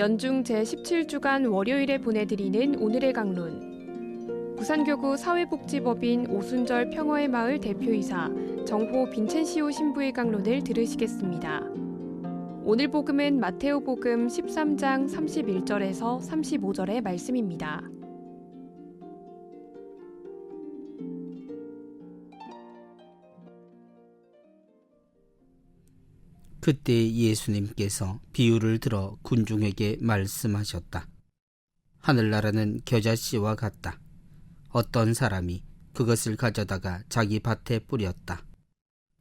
연중 제17주간 월요일에 보내드리는 오늘의 강론. 부산교구 사회복지법인 오순절 평화의 마을 대표이사 정호 빈첸시오 신부의 강론을 들으시겠습니다. 오늘 복음은 마테오 복음 13장 31절에서 35절의 말씀입니다. 그때 예수님께서 비유를 들어 군중에게 말씀하셨다. 하늘나라는 겨자씨와 같다. 어떤 사람이 그것을 가져다가 자기 밭에 뿌렸다.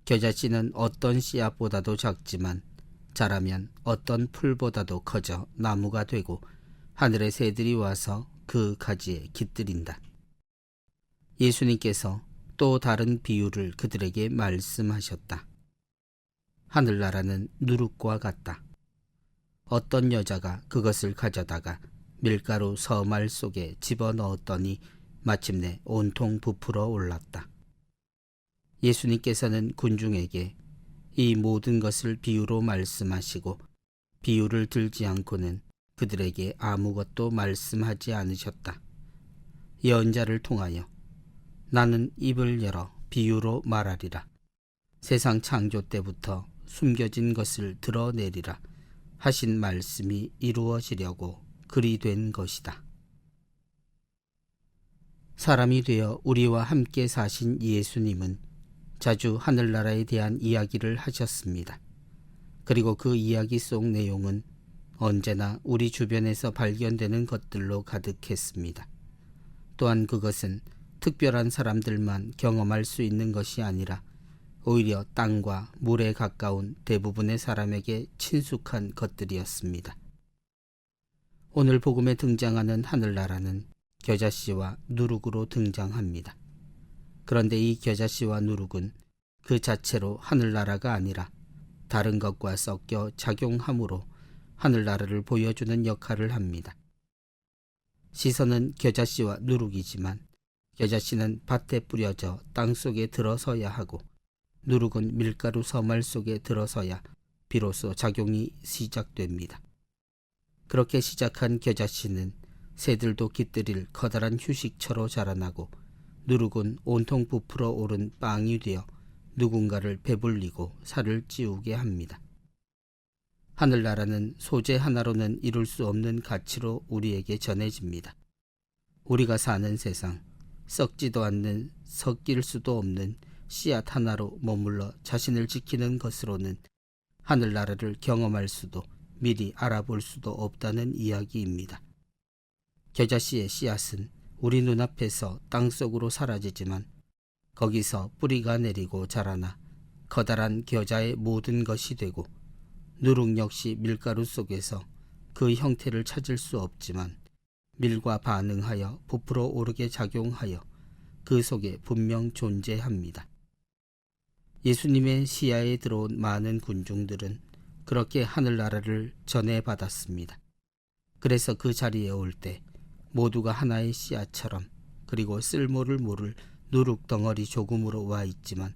겨자씨는 어떤 씨앗보다도 작지만 자라면 어떤 풀보다도 커져 나무가 되고 하늘의 새들이 와서 그 가지에 깃들인다. 예수님께서 또 다른 비유를 그들에게 말씀하셨다. 하늘나라는 누룩과 같다. 어떤 여자가 그것을 가져다가 밀가루 서말 속에 집어넣었더니 마침내 온통 부풀어 올랐다. 예수님께서는 군중에게 이 모든 것을 비유로 말씀하시고 비유를 들지 않고는 그들에게 아무것도 말씀하지 않으셨다. 예언자를 통하여 나는 입을 열어 비유로 말하리라. 세상 창조 때부터 숨겨진 것을 드러내리라 하신 말씀이 이루어지려고 그리 된 것이다. 사람이 되어 우리와 함께 사신 예수님은 자주 하늘나라에 대한 이야기를 하셨습니다. 그리고 그 이야기 속 내용은 언제나 우리 주변에서 발견되는 것들로 가득했습니다. 또한 그것은 특별한 사람들만 경험할 수 있는 것이 아니라 오히려 땅과 물에 가까운 대부분의 사람에게 친숙한 것들이었습니다. 오늘 복음에 등장하는 하늘나라는 겨자씨와 누룩으로 등장합니다. 그런데 이 겨자씨와 누룩은 그 자체로 하늘나라가 아니라 다른 것과 섞여 작용함으로 하늘나라를 보여주는 역할을 합니다. 시선은 겨자씨와 누룩이지만 겨자씨는 밭에 뿌려져 땅 속에 들어서야 하고 누룩은 밀가루 서말 속에 들어서야 비로소 작용이 시작됩니다. 그렇게 시작한 겨자씨는 새들도 깃들일 커다란 휴식처로 자라나고 누룩은 온통 부풀어 오른 빵이 되어 누군가를 배불리고 살을 찌우게 합니다. 하늘나라는 소재 하나로는 이룰 수 없는 가치로 우리에게 전해집니다. 우리가 사는 세상, 썩지도 않는 섞일 수도 없는 씨앗 하나로 머물러 자신을 지키는 것으로는 하늘나라를 경험할 수도 미리 알아볼 수도 없다는 이야기입니다. 겨자씨의 씨앗은 우리 눈앞에서 땅속으로 사라지지만 거기서 뿌리가 내리고 자라나 커다란 겨자의 모든 것이 되고 누룩 역시 밀가루 속에서 그 형태를 찾을 수 없지만 밀과 반응하여 부풀어 오르게 작용하여 그 속에 분명 존재합니다. 예수님의 시야에 들어온 많은 군중들은 그렇게 하늘나라를 전해 받았습니다. 그래서 그 자리에 올 때 모두가 하나의 씨앗처럼 그리고 쓸모를 모를 누룩 덩어리 조금으로 와 있지만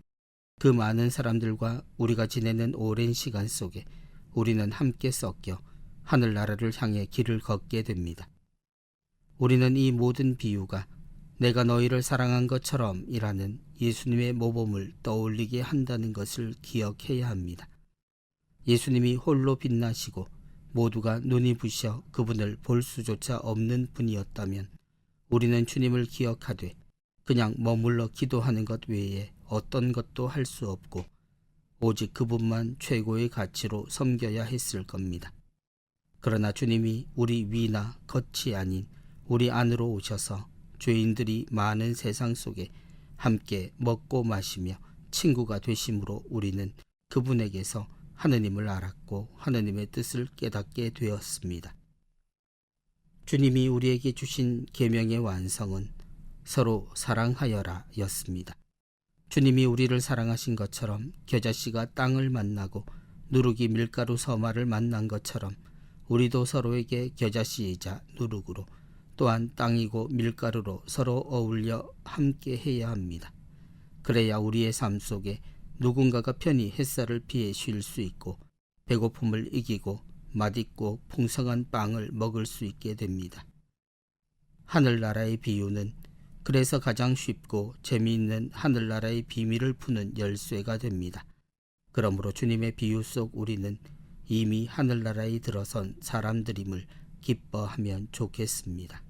그 많은 사람들과 우리가 지내는 오랜 시간 속에 우리는 함께 섞여 하늘나라를 향해 길을 걷게 됩니다. 우리는 이 모든 비유가 내가 너희를 사랑한 것처럼 이라는 예수님의 모범을 떠올리게 한다는 것을 기억해야 합니다. 예수님이 홀로 빛나시고 모두가 눈이 부셔 그분을 볼 수조차 없는 분이었다면 우리는 주님을 기억하되 그냥 머물러 기도하는 것 외에 어떤 것도 할 수 없고 오직 그분만 최고의 가치로 섬겨야 했을 겁니다. 그러나 주님이 우리 위나 겉이 아닌 우리 안으로 오셔서 죄인들이 많은 세상 속에 함께 먹고 마시며 친구가 되심으로 우리는 그분에게서 하느님을 알았고 하느님의 뜻을 깨닫게 되었습니다. 주님이 우리에게 주신 계명의 완성은 서로 사랑하여라 였습니다. 주님이 우리를 사랑하신 것처럼 겨자씨가 땅을 만나고 누룩이 밀가루 서마를 만난 것처럼 우리도 서로에게 겨자씨이자 누룩으로 또한 땅이고 밀가루로 서로 어울려 함께 해야 합니다. 그래야 우리의 삶 속에 누군가가 편히 햇살을 피해 쉴 수 있고 배고픔을 이기고 맛있고 풍성한 빵을 먹을 수 있게 됩니다. 하늘나라의 비유는 그래서 가장 쉽고 재미있는 하늘나라의 비밀을 푸는 열쇠가 됩니다. 그러므로 주님의 비유 속 우리는 이미 하늘나라에 들어선 사람들임을 기뻐하면 좋겠습니다.